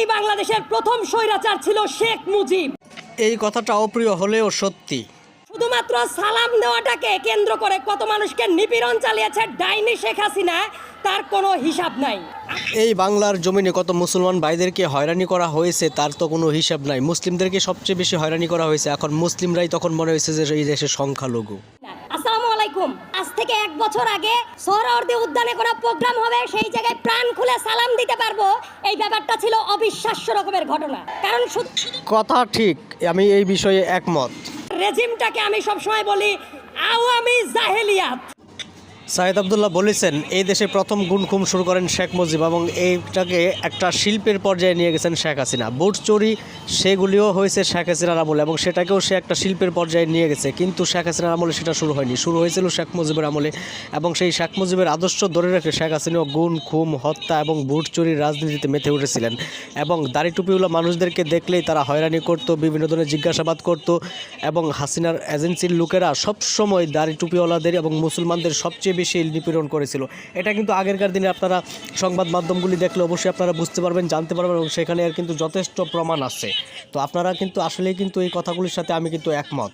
এই বাংলাদেশের প্রথম স্বৈরাচার ছিল শেখ মুজিব। এই কথাটা অপ্রিয় হলেও সত্যি। শুধুমাত্র সালাম দেওয়াটাকে কেন্দ্র করে কত মানুষকে নিপীড়ন চালিয়েছে ডাইনি শেখ হাসিনা তার কোনো হিসাব নাই। এই বাংলার জমিনে কত মুসলমান ভাইদেরকে হয়রানি করা হয়েছে তার তো কোনো হিসাব নাই। মুসলিমদেরকে সবচেয়ে বেশি হয়রানি করা হয়েছে। এখন মুসলিমরাই তখন মনে হয়েছে যে এই দেশের সংখ্যালঘু। আলাইকুম। আজ থেকে এক বছর আগে সোহরাওয়ার্দী উদ্যানে কোনো প্রোগ্রাম হবে সেই জায়গায় প্রাণ খুলে সালাম দিতে পারব। এই ব্যাপারটা ছিল অবিশ্বাস্য রকমের ঘটনা। কারণ কথা ঠিক আমি এই বিষয়ে একমত। রেজিমটাকে আমি সবসময় বলি আওয়ামী জাহেলিয়াত। সাইদ আবদুল্লাহ বলেছেন, এই দেশে প্রথম গুণ খুম শুরু করেন শেখ মুজিব এবং এইটাকে একটা শিল্পের পর্যায়ে নিয়ে গেছেন শেখ হাসিনা। বুট চুরি সেগুলিও হয়েছে শেখ হাসিনার আমলে এবং সেটাকেও সে একটা শিল্পের পর্যায়ে নিয়ে গেছে। কিন্তু শেখ হাসিনার আমলে সেটা শুরু হয়নি। শুরু হয়েছিল শেখ মুজিবের আমলে এবং সেই শেখ মুজিবের আদর্শ ধরে রেখে শেখ হাসিনাও গুণ খুম হত্যা এবং বুট চুরির রাজনীতিতে মেতে উঠেছিলেন এবং দাড়ি টুপিওয়ালা মানুষদেরকে দেখলেই তারা হয়রানি করত, বিভিন্ন ধরনের জিজ্ঞাসাবাদ করত এবং হাসিনার এজেন্সির লোকেরা সবসময় দাড়ি টুপিওয়ালাদের এবং মুসলমানদের সবচেয়ে বেশি নিপীড়ন করেছিল। এটা কিন্তু আগেরকার দিনে আপনারা সংবাদ মাধ্যমগুলি দেখলে অবশ্যই আপনারা বুঝতে পারবেন, জানতে পারবেন এবং সেখানে আর কিন্তু যথেষ্ট প্রমাণ আছে। তো আপনারা কিন্তু আসলেই কিন্তু এই কথাগুলির সাথে আমি কিন্তু একমত।